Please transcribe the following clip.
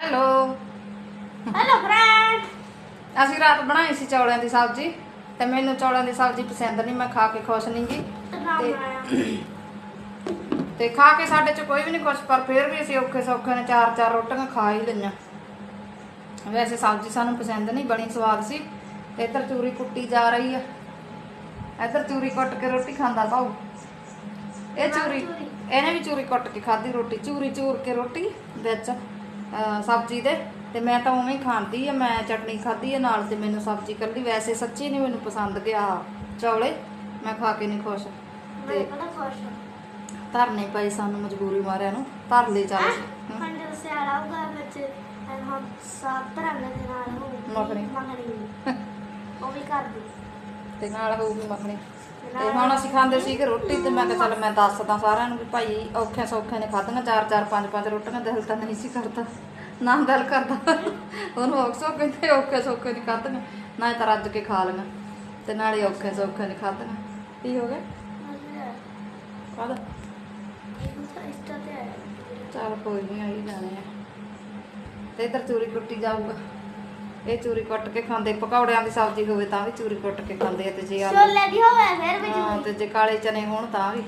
Hello. Hello friend ਅਸੀਂ ਰਾਤ ਬਣਾਈ ਸੀ ਚੌਲਾਂ ਦੀ ਸਬਜ਼ੀ ਤੇ ਮੈਨੂੰ ਚੌਲਾਂ ਦੀ ਸਬਜ਼ੀ ਪਸੰਦ ਨਹੀਂ ਮੈਂ ਖਾ ਕੇ ਖੁਸ਼ ਨਹੀਂ ਗੀ ਨਾਮ ਤੇ- ਖਾ ਕੇ ਸਾਡੇ ਚ ਕੋਈ ਵੀ ਨਹੀਂ ਖੁਸ਼ ਪਰ ਫਿਰ ਵੀ ਅਸੀਂ ਔਖੇ ਸੌਖੇ ਨੇ ਚਾਰ ਚਾਰ ਰੋਟੀਆਂ ਖਾ ਹੀ ਲਈਆਂ। ਵੈਸੇ ਸਬਜ਼ੀ ਸਾਨੂੰ ਪਸੰਦ ਨਹੀਂ ਬਣੀ ਸਵਾਦ ਸੀ। ਤੇ ਇੱਧਰ ਚੂਰੀ ਕੁੱਟੀ ਜਾ ਰਹੀ ਆ। ਇੱਧਰ ਚੂਰੀ ਕੁੱਟ ਕੇ ਰੋਟੀ ਖਾਂਦਾ ਭਾਊ ਇਹ ਚੂਰੀ। ਇਹਨੇ ਵੀ ਚੂਰੀ ਕੁੱਟ ਕੇ ਖਾਧੀ ਰੋਟੀ ਚੂਰੀ ਚੂਰ ਕੇ ਰੋਟੀ ਵਿੱਚ। ਸਬਜ਼ੀ ਦੇ ਤੇ ਮੈਂ ਤਾਂ ਉਵੇਂ ਹੀ ਖਾਂਦੀ ਆ ਮੈਂ ਚਟਨੀ ਖਾਧੀ ਆ ਨਾਲ ਤੇ ਮੈਨੂੰ ਸਬਜ਼ੀ ਕੱਲੀ। ਵੈਸੇ ਸੱਚੀ ਨਹੀਂ ਮੈਨੂੰ ਪਸੰਦ ਗਿਆ ਚੌਲੇ ਮੈਂ ਖਾ ਕੇ ਨਹੀਂ ਖੁਸ਼। ਤੇ ਧਰਨੇ ਪਏ ਸਾਨੂੰ ਮਜਬੂਰੀ ਮਾਰਿਆਂ ਨੂੰ ਧਰ ਲੈ ਚੱਲ। ਹੁਣ ਜਦੋਂ ਸਿਆਲ ਆਊਗਾ ਵਿੱਚ ਹਮ ਸਾਤ ਤਰ੍ਹਾਂ ਦੇ ਨਾਲ ਹੋ ਮੱਖਣੀ। ਮੱਖਣੀ ਉਹ ਵੀ ਕਰ ਦੀ ਤੇ ਨਾਲ ਹੋਊਗੀ ਮੱਖਣੀ ਤੇ ਹੁਣ ਅਸੀਂ ਖਾਂਦੇ ਸੀਗੇ ਰੋਟੀ ਤੇ ਮੈਂ ਕਿਹਾ ਚੱਲ ਮੈਂ ਦੱਸਦਾ ਸਾਰਿਆਂ ਨੂੰ ਵੀ ਭਾਈ ਔਖੇ ਸੌਖੇ ਨੇ ਖਾਧੀਆਂ, ਚਾਰ ਚਾਰ, ਪੰਜ ਪੰਜ ਰੋਟੀਆਂ ਦਿਲ ਤਾਂ ਨਹੀਂ ਸੀ ਕਰਦਾ। ਨਾ ਦਿਲ ਕਰਦਾ। ਉਹਨੂੰ ਔਖੇ ਸੌਖੇ ਤੇ ਔਖੇ ਸੌਖੇ ਨਹੀਂ ਖਾਧੀਆਂ, ਨਾ ਤਾਂ ਰੱਜ ਕੇ ਖਾ ਲਈਆਂ ਤੇ ਨਾਲੇ ਔਖੇ ਸੌਖੇ ਨਹੀਂ ਖਾਧੀਆਂ। ਕੀ ਹੋ ਗਿਆ? ਕਾਹਦਾ ਚੱਲ ਕੋਈ ਨਹੀਂ, ਆਈ ਜਾਣੇ ਆ। ਤੇ ਇਧਰ ਚੂਰੀ ਕੁੱਟੀ ਜਾਊਗਾ। ਇਹ ਚੂਰੀ ਕੁੱਟ ਕੇ ਖਾਂਦੇ ਪਕੌੜਿਆਂ ਦੀ ਸਬਜ਼ੀ ਹੋਵੇ ਤਾਂ ਵੀ ਚੂਰੀ ਕੁੱਟ ਕੇ ਖਾਂਦੇ ਆ ਤੇ ਜੇ ਆਲੂ ਛੋਲੇ ਦੀ ਹੋਵੇ ਫਿਰ ਵੀ ਹਾਂ ਤੇ ਜੇ ਕਾਲੇ ਚਨੇ ਹੋਣ ਤਾਂ ਵੀ।